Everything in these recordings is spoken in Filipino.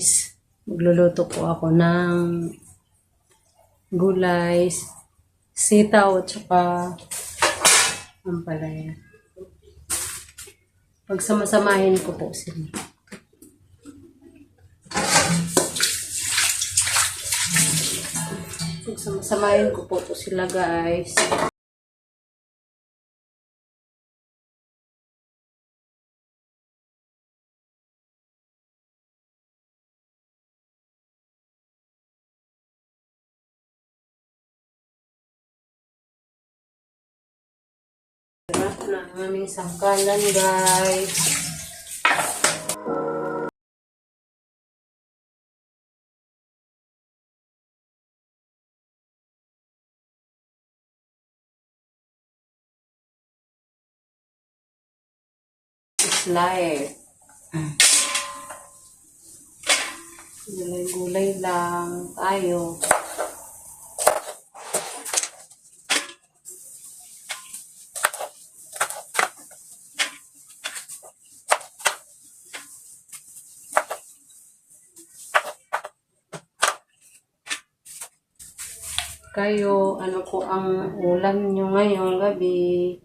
guys, magluluto po ako ng gulay, sitaw at saka ampalaya. Pagsamasamahin ko po sila. Pagsamasamahin ko po po sila guys. Ang aming sangkalan guys. Slide. Gulay-gulay lang tayo. Kayo, ano po ang ulam nyo ngayong gabi?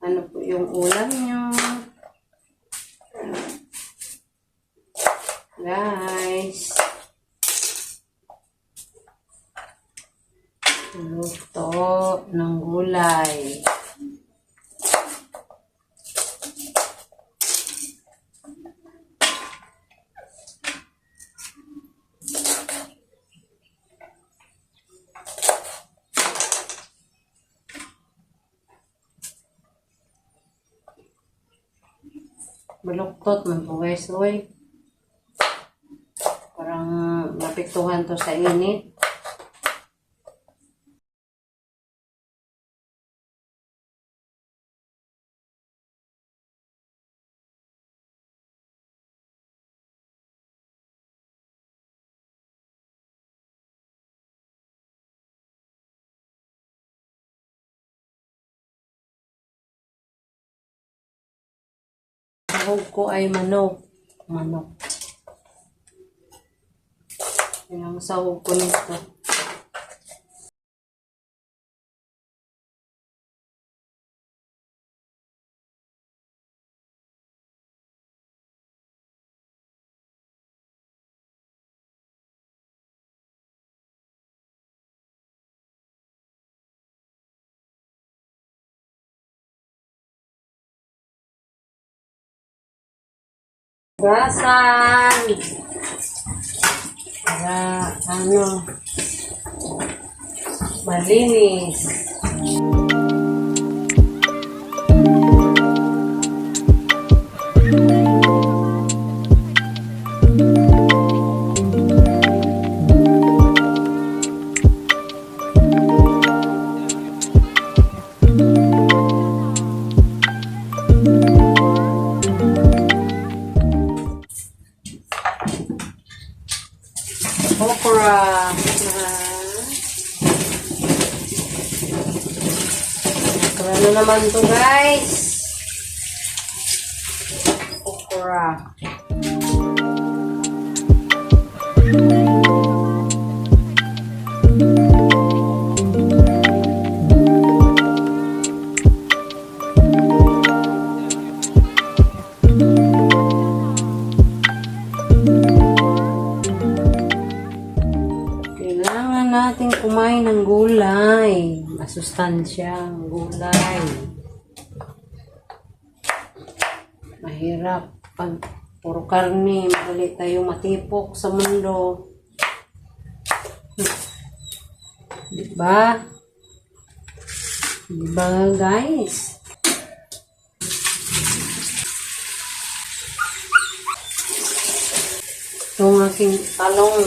Ano po yung ulam nyo? Guys. Luto ng gulay. Baluktot man po guys, oy. Parang napiktuhan to sa init. Sahog ko ay manok. Manok. Yan ang sahog ko nito. Gasan! Para ano, malinis. Okra. Na naman to guys. Okra. Kumain ng gulay. Masustansya ang gulay. Mahirap pag puro karne, madali tayo matipok sa mundo. Diba? Diba guys? Itong aking talong.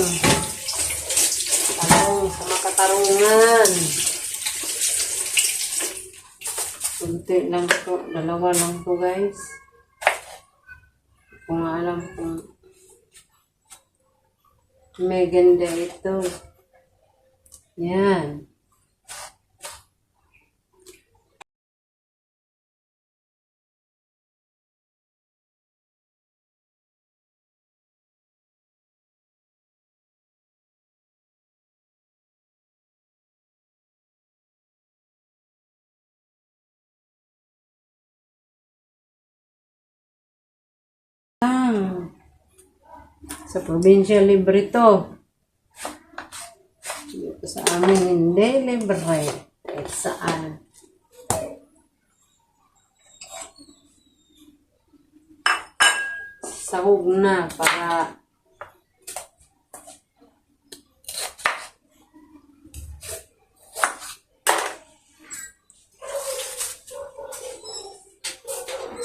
Talong sa makatarungan. Kunti lang to. Dalawa lang to guys. Kung alam kung may ganda ito. Yan. Ang sa probinsya libre to. Dito sa amin hindi libre. Kahit saan. Sahog na para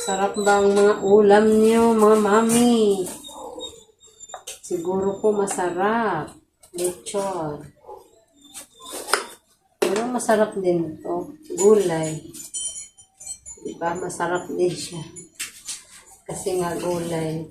Sarap ba ang mga ulam niyo, mga mami? Siguro po masarap. Lechon. Pero masarap din to. Gulay. Diba? Masarap din siya. Kasi nga gulay.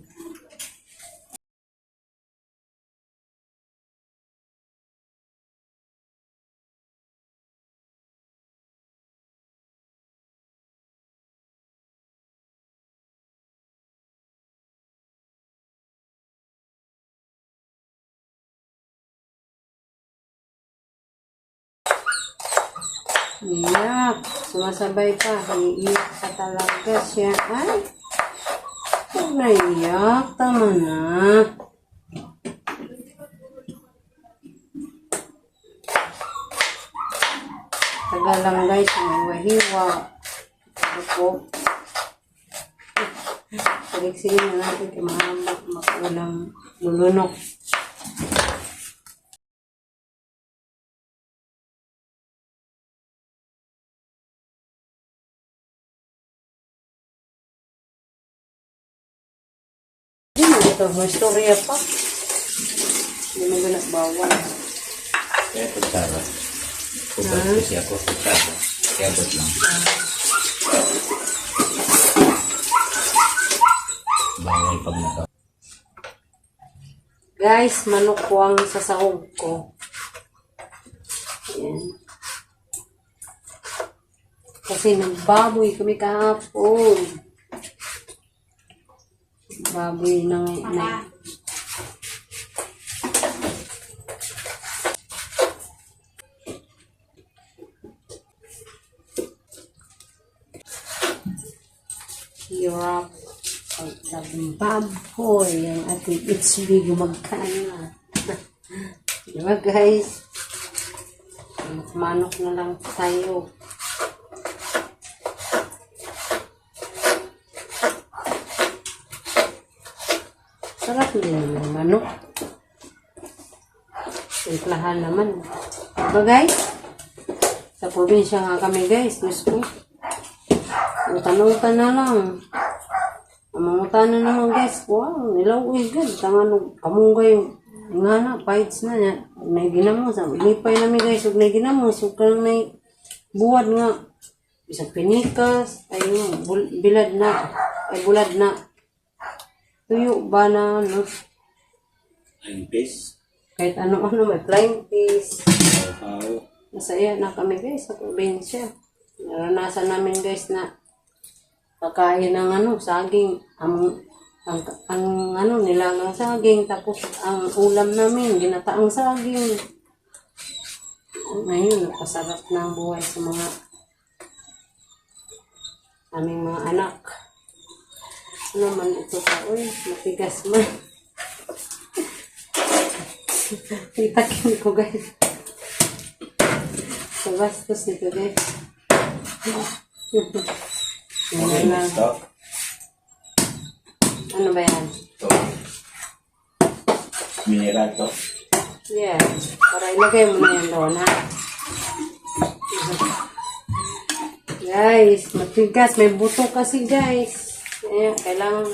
Iyak. Sumasabay pa. Iiyak ka talaga siya. Ay. Huwag na. Tama na. Tagal lang guys. Hiwa-hiwa. Ano po? Paligsigin na natin kay mga makulang lulunok. Ito. May storya pa. Hindi mo ganap bawal. Kaya pagtara. Kupag kasi ako pagtara. Kaya ba't lang. Bawal pag naka. Guys, manok ko ang sasahog ko. Ayan. Kasi nagbaboy kami kahapon. Baboy na ngayon. Na. Hirap. Pagdabing baboy. Ang ating HB gumagkana. diba guys? Manok na lang tayo. Sarap din naman manok. Simplahan naman. Diba guys? Sa probinsya nga kami guys. Diyos ko. Utan-utan na lang. Ang mga tanan naman guys, wow, nilaw uy good. Tangan kamunggay nga na, fights na niya. May ginamos, lipay namin guys, huwag na ginamos, huwag ka lang na buwad nga. Isang pinikas, ayun, bilad na, ay bulad na. Tuyo ba na, ano, Ang pis. kahit ano-ano, may flying fish. How. Masaya na kami guys sa probinsya. Naranasan namin guys na pagkain ng ano, saging. Ang, ang, ang ano, nilangang saging. Tapos ang ulam namin, ginataang saging. Ngayon, napasarap na ang buhay sa mga aming mga anak. Ano man ito pa? Uy, matigas man. Itakin ko guys. Sa bastos nito guys. Yan lang. Ano ba yan? To. Mineral to. Yeah. Para ilagay mo na yan doon, ha? Guys, matigas. May buto kasi, guys. Ayan, kailangan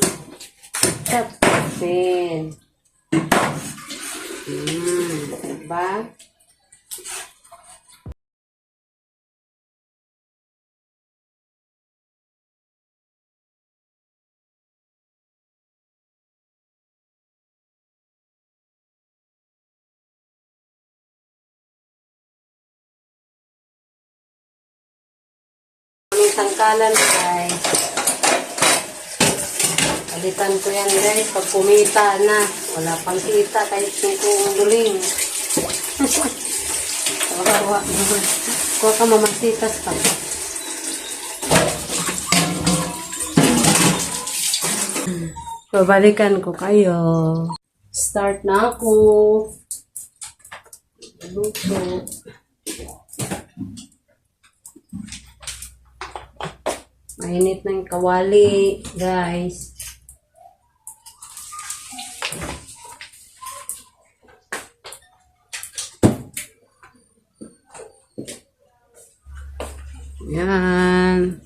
tapin. Hmm, diba? May tangkalan, guys. Palitan ko yan, guys. Pag kumita na, wala pang kita kahit singkong duling. Kawawa naman. Kuha ka mamasitas pa. Babalikan ko kayo. Start na ako. Luto. Mainit na yung kawali, guys. Yan.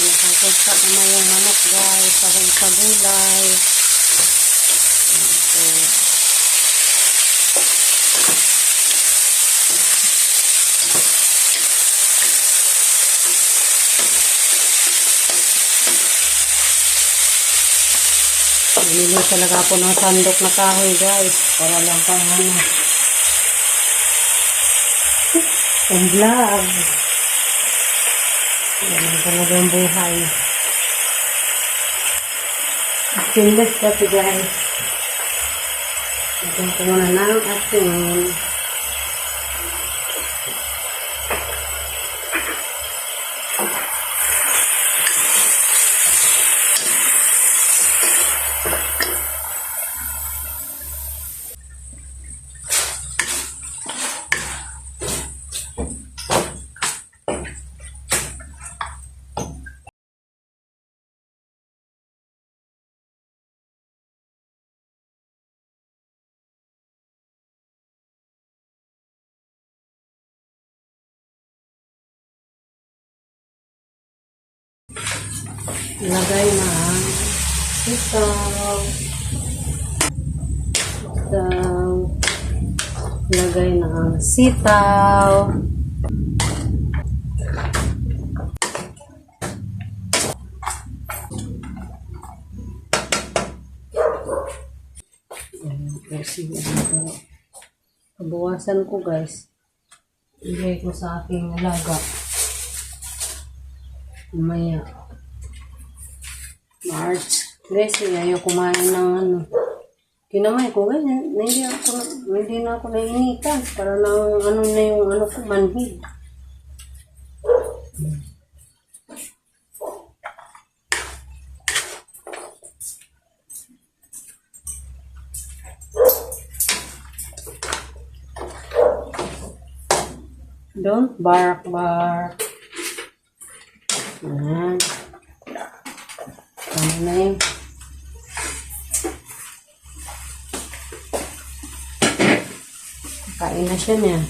Pinakasasap na yung manok guys. Sa gulay. Ito. Bumili talaga ako ng sandok na kahoy guys. Para lang pang ano. Ang vlog. Yan ang talagang buhay. Sinless kasi guys. Ito ko muna ng asin. Lagay na ang sitaw. Sitaw. Lagay ang sitaw. Ayan, ko guys. Ilagay ko sa aking alaga. Mamaya. March. Guys, ayaw kumain ng ano. Kinamay ko, guys. Hindi ako, hindi na ako nainitan. Para lang ano na yung ano ko, manhid. Don't bark, bark. Ayan. Ano na yun? Kain na siya niya.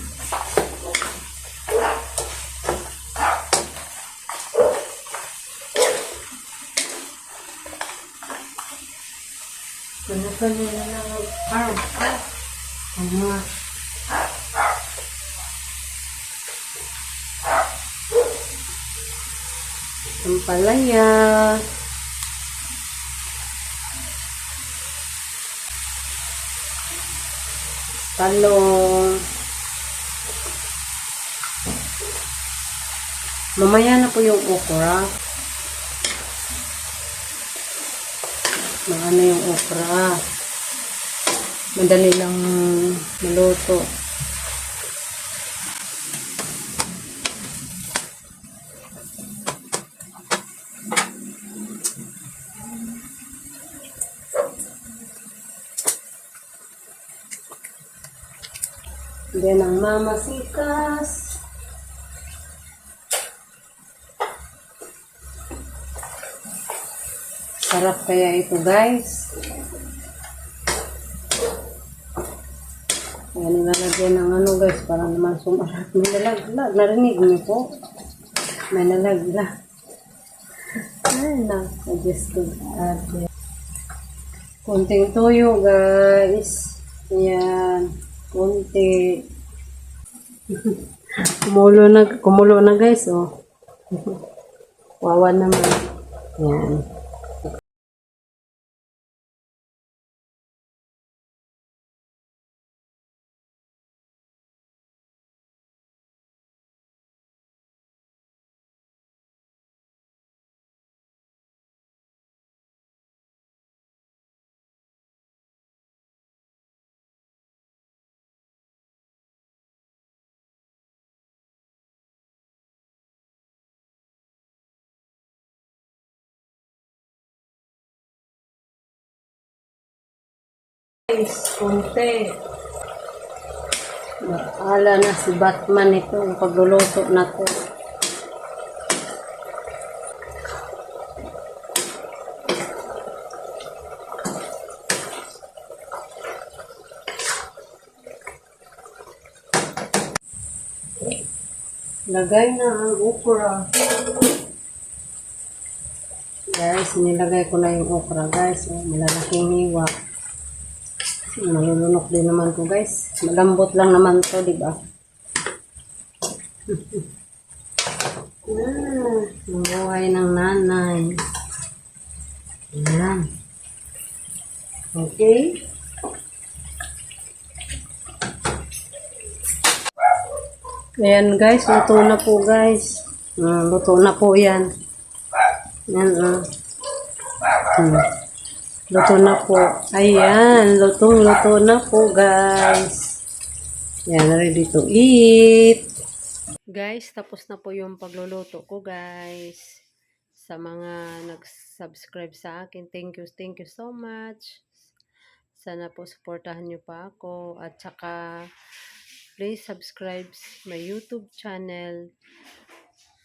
Ano pa nila ng arm? Ano? Ampalaya. Talong. Mamaya na po yung okra. Maano yung okra. Madali lang maluto. Then ang mamasikas. Sarap kaya ito guys. Kaya nilalagyan ng ano guys para naman sumarap. May nalaglag. Narinig niyo po? May nalaglag. Ay nako, Diyos ko. Ate. Kunting tuyo guys. Ayan. Kunti. Kumulo na, kumulo na guys, oh. Wawa naman. Yan. Guys, kunti. Bahala na si Batman ito ang pagluluto na to. Lagay na ang okra. Guys, nilagay ko na yung okra, guys. Oh, malalaking hiwa. Malulunok din naman to, guys. Malambot lang naman to, di ba? ah, buhay ng nanay. Ayan. Okay. Ayan guys, luto na po guys. Ah, luto na po yan. Yan ah. Hmm. Luto na po. Ayan, lutong luto na po guys. Yan, ready to eat. Guys, tapos na po yung pagluluto ko guys. Sa mga nag-subscribe sa akin, thank you, thank you so much. Sana po supportahan nyo pa ako. At saka, please subscribe my YouTube channel.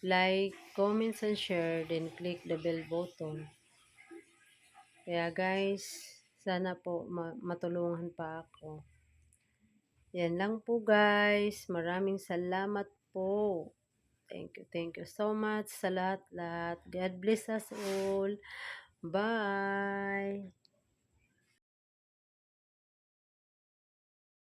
Like, comments, and share. Then click the bell button. Kaya guys, sana po ma- matulungan pa ako. Yan lang po guys. Maraming salamat po. Thank you, thank you so much sa lahat-lahat. God bless us all. Bye!